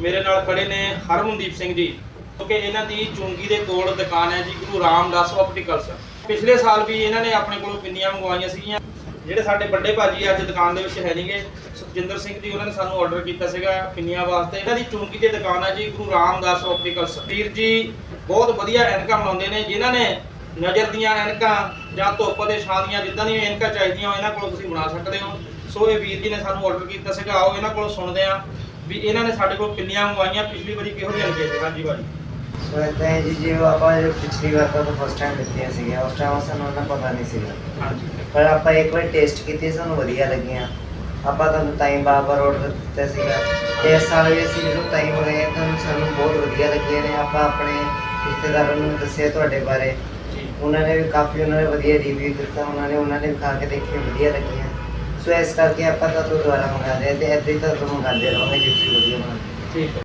ਮੇਰੇ ਨਾਲ ਖੜੇ ਨੇ ਹਰਮਨਦੀਪ ਸਿੰਘ ਜੀ ਕਿਉਂਕਿ ਇਹਨਾਂ ਦੀ ਚੁੰਗੀ ਦੇ ਕੋਲ ਦੁਕਾਨ ਹੈ ਜੀ, ਗੁਰੂ ਰਾਮਦਾਸ ਆਪਟੀਕਲਸ ਪਿਛਲੇ ਸਾਲ ਵੀ ਇਹਨਾਂ ਨੇ ਆਪਣੇ ਕੋਲੋਂ ਪਿੰਨੀਆਂ ਮੰਗਵਾਈਆਂ ਸੀਗੀਆਂ। ਜਿਹੜੇ ਸਾਡੇ ਵੱਡੇ ਭਾਜੀ ਅੱਜ ਦੁਕਾਨ ਦੇ ਵਿੱਚ ਹੈ ਨਹੀਂਗੇ ਸੁਖਜਿੰਦਰ ਸਿੰਘ ਜੀ, ਉਹਨਾਂ ਨੇ ਸਾਨੂੰ ਆਰਡਰ ਕੀਤਾ ਸੀਗਾ ਪਿੰਨੀਆਂ ਵਾਸਤੇ। ਇਹਨਾਂ ਦੀ ਚੁੰਗੀ ਤੇ ਦੁਕਾਨ ਹੈ ਜੀ, ਗੁਰੂ ਰਾਮਦਾਸ ਆਪਟੀਕਲਸ ਵੀਰ ਜੀ, ਬਹੁਤ ਵਧੀਆ ਐਨਕਾਂ ਬਣਾਉਂਦੇ ਨੇ। ਜਿਨ੍ਹਾਂ ਨੇ ਨਜ਼ਰ ਦੀਆਂ ਐਨਕਾਂ ਜਾਂ ਧੁੱਪ ਦੇ ਛਾਂ ਦੀਆਂ ਜਿੱਦਾਂ ਦੀਆਂ ਐਨਕਾਂ ਚਾਹੀਦੀਆਂ ਇਹਨਾਂ ਕੋਲੋਂ ਤੁਸੀਂ ਬਣਾ ਸਕਦੇ ਹੋ। ਸੋ ਇਹ ਵੀਰ ਜੀ ਨੇ ਸਾਨੂੰ ਆਰਡਰ ਕੀਤਾ ਸੀਗਾ। ਆਓ ਇਹਨਾਂ ਕੋਲੋਂ ਸੁਣਦੇ ਹਾਂ। ਵੀ ਇਹਨਾਂ ਨੇ ਸਾਡੇ ਕੋਲ ਕਿੰਨੀਆਂ ਮੰਗਵਾਈਆਂ ਪਿਛਲੀ ਵਾਰੀ ਕਿਹੋ ਜਿਹੇ ਲੱਗੇ ਸੀ? ਹਾਂਜੀ ਭਾਜੀ। ਸੋ ਹੈ ਜੀ ਆਪਾਂ ਜੋ ਪਿਛਲੀ ਵਾਰ ਤਾਂ ਫਸਟ ਟਾਈਮ ਲਿੱਤੀਆਂ ਸੀਗੀਆਂ ਉਸ ਟਾਈਮ ਸਾਨੂੰ ਉਹਨਾਂ ਪਤਾ ਨਹੀਂ ਸੀਗਾ। ਹਾਂਜੀ। ਪਰ ਆਪਾਂ ਇੱਕ ਵਾਰ ਟੇਸਟ ਕੀਤੀ ਸਾਨੂੰ ਵਧੀਆ ਲੱਗੀਆਂ। ਆਪਾਂ ਤੁਹਾਨੂੰ ਟਾਈਮ ਬਾਰ-ਬਾਰ ਆਰਡਰ ਦਿੱਤਾ ਸੀਗਾ। ਤੇ ਇਸ ਸਾਲ ਵੀ ਅਸੀਂ ਜਦੋਂ ਟਾਈਮ ਹੋਏ ਤਾਂ ਸਾਨੂੰ ਬਹੁਤ ਵਧੀਆ ਲੱਗੀਆਂ ਨੇ। ਆਪਾਂ ਆਪਣੇ ਰਿਸ਼ਤੇਦਾਰਾਂ ਨੂੰ ਦੱਸਿਆ ਤੁਹਾਡੇ ਬਾਰੇ। ਉਹਨਾਂ ਨੇ ਵੀ ਕਾਫੀ ਉਹਨਾਂ ਨੇ ਵਧੀਆ ਰਿਵਿਊ ਦਿੱਤਾ। ਉਹਨਾਂ ਨੇ ਉਹਨਾਂ ਨੇ ਵੀ ਖਾ ਕੇ ਦੇਖੀ ਵਧੀਆ ਲੱਗੀਆਂ। ਸੋ ਇਸ ਕਰਕੇ ਆਪਾਂ ਤਾਂ ਦੁਬਾਰਾ ਮੰਗਾਉਂਦੇ ਹਾਂ ਤੇ ਏਦਾਂ ਹੀ ਤਾਂ ਮੰਗਾਉਂਦੇ ਰਹਾਂਗੇ ਜਿਵੇਂ ਵਧੀਆ ਬਣਾਉਂਦੇ। ਠੀਕ ਹੈ।